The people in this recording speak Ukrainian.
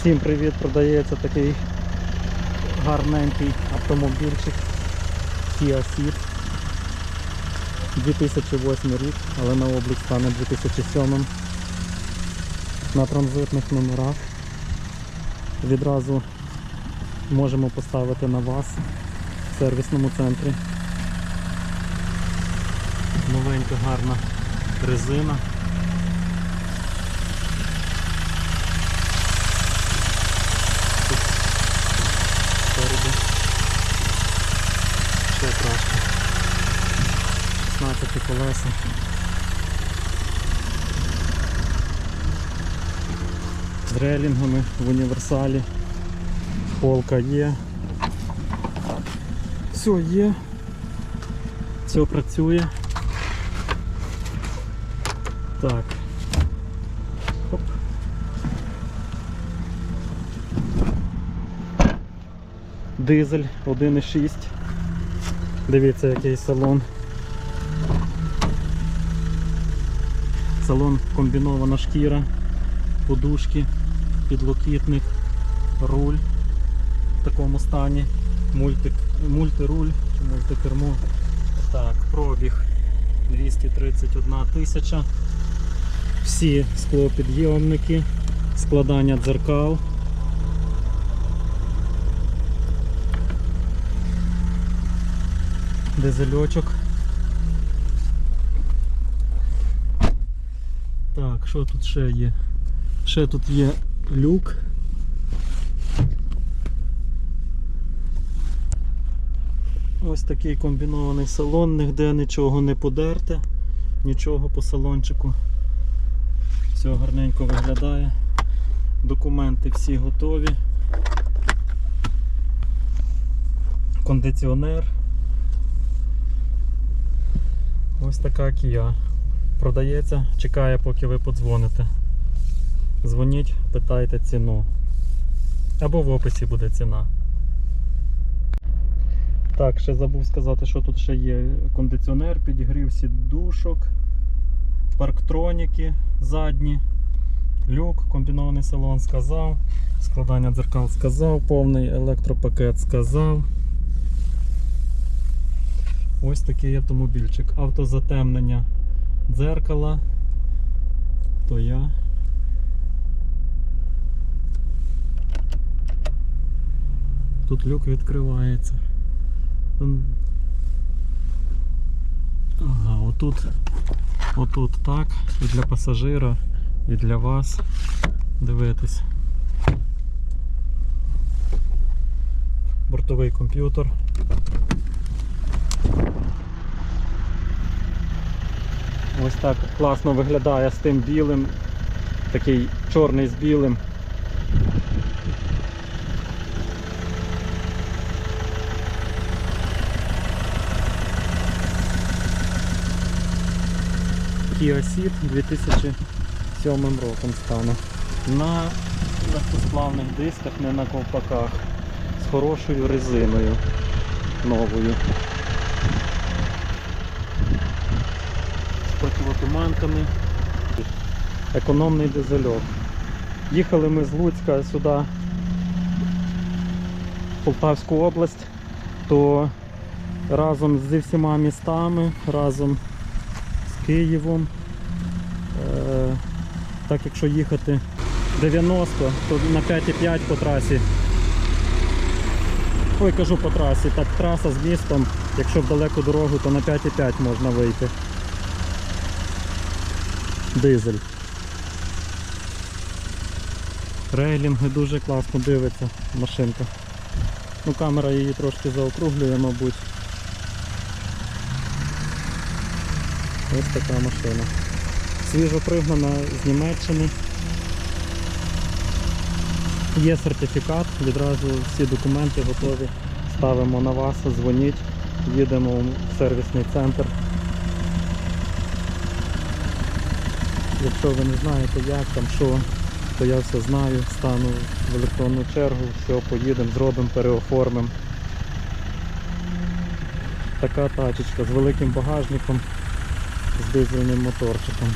Всім привіт! Продається такий гарненький автомобільчик Kia Ceed 2008 рік, але на облік стане 2007 на транзитних номерах. Відразу можемо поставити на вас в сервісному центрі. Новенька гарна резина. Ще 16 колеса. З релінгами в універсалі. Полка є. Все є. Все працює. Так. Оп. Дизель 1.6. Дивіться, який салон. Салон комбінована шкіра, подушки, підлокітник, руль в такому стані, мульти, мультируль чи мультикермо. Так, пробіг 231 тисяча. Всі склопідйомники, складання дзеркал. Дизельочок. Так, що тут ще є? Ще тут є люк. Ось такий комбінований салон, ніде нічого не подерте, нічого по салончику. Все гарненько виглядає. Документи всі готові. Кондиціонер. Ось така Kia. Продається, чекає, поки ви подзвоните. Дзвоніть, питайте ціну. Або в описі буде ціна. Так, ще забув сказати, що тут ще є кондиціонер, підігрів сідушок, парктроніки задні, люк, комбінований салон сказав, складання дзеркал сказав, повний електропакет сказав. Ось такий автомобільчик. Автозатемнення дзеркала. То я. Тут люк відкривається. Ага, отут, отут так, і для пасажира, і для вас. Дивитись. Бортовий комп'ютер. Ось так класно виглядає з тим білим, такий чорний з білим. Kia Ceed 2007 роком стане. На легкосплавних дисках, не на ковпаках. З хорошою резиною новою. З противотуманками. Економний дизельок. Їхали ми з Луцька сюди, в Полтавську область, то разом зі всіма містами, разом з Києвом. Е, так якщо їхати 90, то на 5,5 по трасі. Ой, кажу по трасі, так траса з містом, якщо в далеку дорогу, то на 5,5 можна вийти. Дизель. Рейлінги дуже класно дивиться машинка. Ну, камера її трошки заокруглює, мабуть. Ось така машина. Свіжо пригнана з Німеччини. Є сертифікат, відразу всі документи готові. Ставимо на вас, дзвоніть, їдемо в сервісний центр. Якщо ви не знаєте як там, що, то я все знаю, стану в електронну чергу, все, поїдемо, зробимо, переоформимо. Така тачечка з великим багажником, з дизельним моторчиком.